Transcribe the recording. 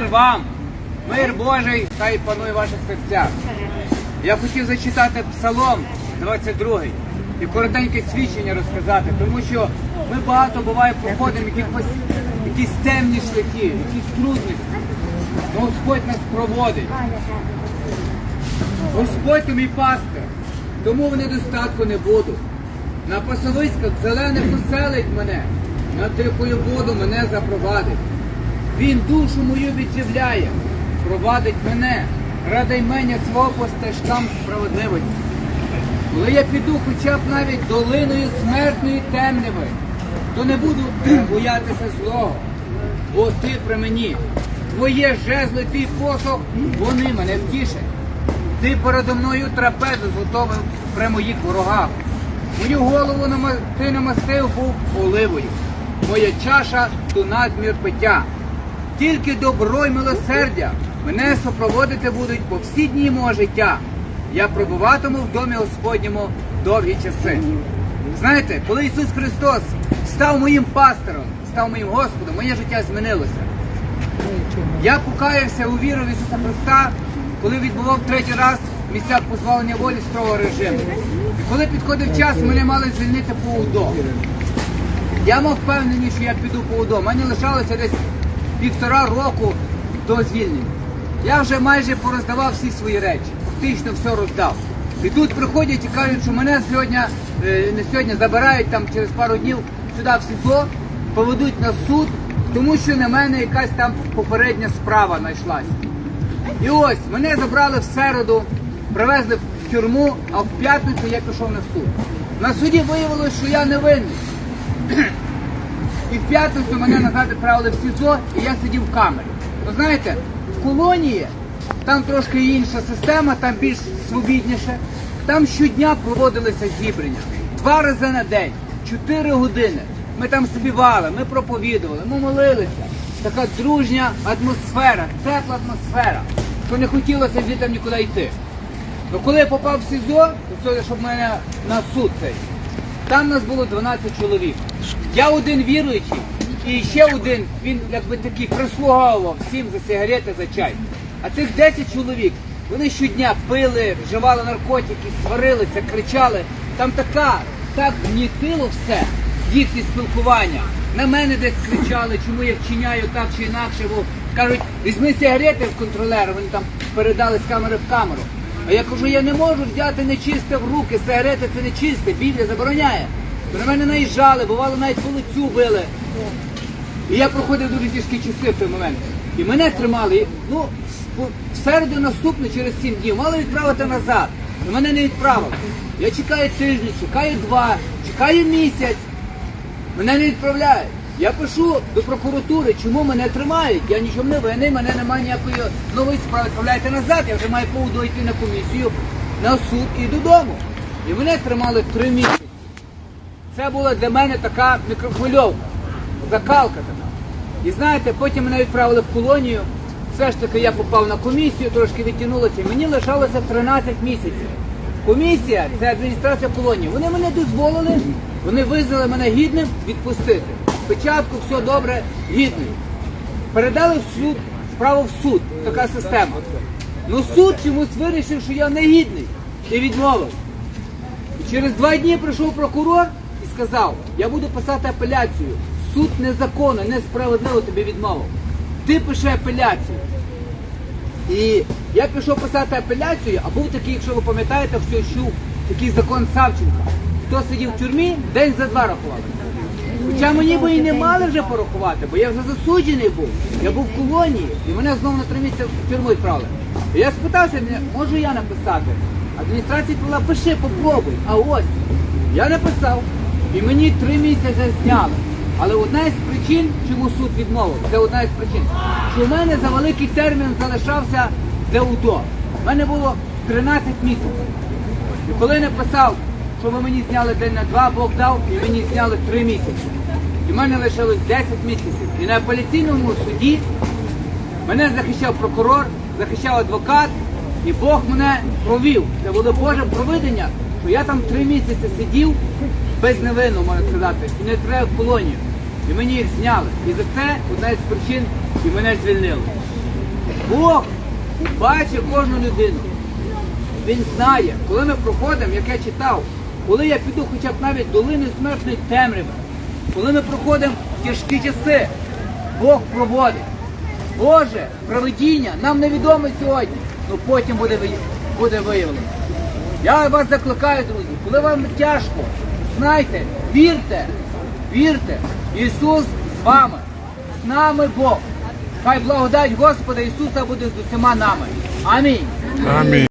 Мир вам, мир Божий, хай панує в ваших серцях. Я хотів зачитати Псалом 22 і коротеньке свідчення розказати, тому що ми багато буває проходимо якихось якісь темні шляхи, якісь трудності. Но Господь нас проводить. Господь ти мій пастир, тому в недостатку не буду. На пасовиськах зелених поселить мене, на тихою воду мене запровадить. Він душу мою відживляє, провадить мене, ради ймення свого по стежкам справедливості. Коли я піду хоча б навіть долиною смертної темряви, то не буду боятися злого, бо ти при мені. Твоє жезло, твій посох, вони мене втішать. Ти передо мною трапезу зготовив при моїх ворогах. Мою голову ти намастив був оливою. Моя чаша то надмір пиття. Тільки добро й милосердя мене супроводити будуть по всі дні мого життя. Я пробуватиму в домі Господньому довгі часи. Знаєте, коли Ісус Христос став моїм пастором, став моїм Господом, моє життя змінилося. Я покаявся у віру в Ісуса Христа, коли відбував третій раз місця позбавлення волі строгого режиму. І коли підходив час, мене мали звільнити по УДО. Я мав впевненість, що я піду по УДО. Мені лишалося десь півтора року до звільнення. Я вже майже пороздавав всі свої речі, фактично все роздав. І тут приходять і кажуть, що мене сьогодні, е, не сьогодні забирають там через пару днів сюди в СІЗО, поведуть на суд, тому що на мене якась там попередня справа знайшлася. І ось мене забрали в середу, привезли в тюрму, а в п'ятницю я пішов на суд. На суді виявилось, що я не винний. І в п'ятницю мене назад відправили в СІЗО, і я сидів в камері. Ви знаєте, в колонії там трошки інша система, там більш свобідніше. Там щодня проводилися зібрання. Два рази на день, чотири години. Ми там співали, ми проповідували, ми молилися. Така дружня атмосфера, тепла атмосфера, що не хотілося звідти нікуди йти. Ну коли я попав в СІЗО, то це щоб мене на суд цей. Там нас було 12 чоловік. Я один віруючий, і ще один, він якби такий прислуговував всім за сигарети, за чай. А тих 10 чоловік, вони щодня пили, вживали наркотики, сварилися, кричали. Там така, так гнітило все, їхнє спілкування. На мене десь кричали, чому я вчиняю так чи інакше. Бо кажуть, візьми сигарети в контролера, вони там передали з камери в камеру. А я кажу, я не можу взяти нечисте в руки, сигарети це нечисте, Біблія забороняє. На мене наїжджали, бувало навіть по лицю били. І я проходив дуже тяжкі часи в той момент. І мене тримали. І, Ну, в- середу наступну через сім днів мали відправити назад. І мене не відправили. Я чекаю тиждень, чекаю два, чекаю місяць. Мене не відправляють. Я пишу до прокуратури, чому мене тримають. Я нічого не винний, мене немає ніякої нової справи. Відправляйте назад. Я вже маю поводу йти на комісію, на суд і додому. І мене тримали три місяці. Це була для мене така мікрохвильовка, закалка така. І знаєте, потім мене відправили в колонію. Все ж таки я попав на комісію, трошки відтягнулося. Мені лишалося 13 місяців. Комісія це адміністрація колонії. Вони мене дозволили, вони визнали мене гідним відпустити. Спочатку все добре, гідний. Передали в суд, справу в суд, така система. Ну суд чомусь вирішив, що я не гідний і відмовив. І через два дні прийшов прокурор і сказав, я буду писати апеляцію. Суд незаконно, несправедливо тобі відмовив. Ти пиши апеляцію. І я пішов писати апеляцію, а був такий, якщо ви пам'ятаєте, чув такий закон Савченка. Хто сидів в тюрмі, день за два рахували. Хоча мені би і не мали вже порахувати, бо я вже засуджений був. Я був в колонії, і мене знову на три місяці в тюрму відправили. І я спитався, можу я написати? Адміністрація сказала, пиши, попробуй. А ось я написав, і мені три місяці зняли. Але одна із причин, чому суд відмовив, це одна із причин, що в мене за великий термін залишався для УДО. У мене було 13 місяців. І коли написав, що ви мені зняли день на два, Бог дав, і мені зняли три місяці. І в мене лишилось 10 місяців. І на апеляційному суді мене захищав прокурор, захищав адвокат, і Бог мене провів. Це було Боже провидення, що я там три місяці сидів безневинно, можна сказати, і не треба в колонію. І мені їх зняли. І за це одна із причин і мене звільнили. Бог бачить кожну людину. Він знає, коли ми проходимо, як я читав, коли я піду хоча б навіть долини смертної темряви, коли ми проходимо тяжкі часи, Бог проводить. Боже, проведіння нам невідоме сьогодні, але потім буде, буде виявлено. Я вас закликаю, друзі, коли вам тяжко, знайте, вірте, вірте, Ісус з вами, з нами Бог. Хай благодать Господа Ісуса буде з усіма нами. Амінь. Амінь.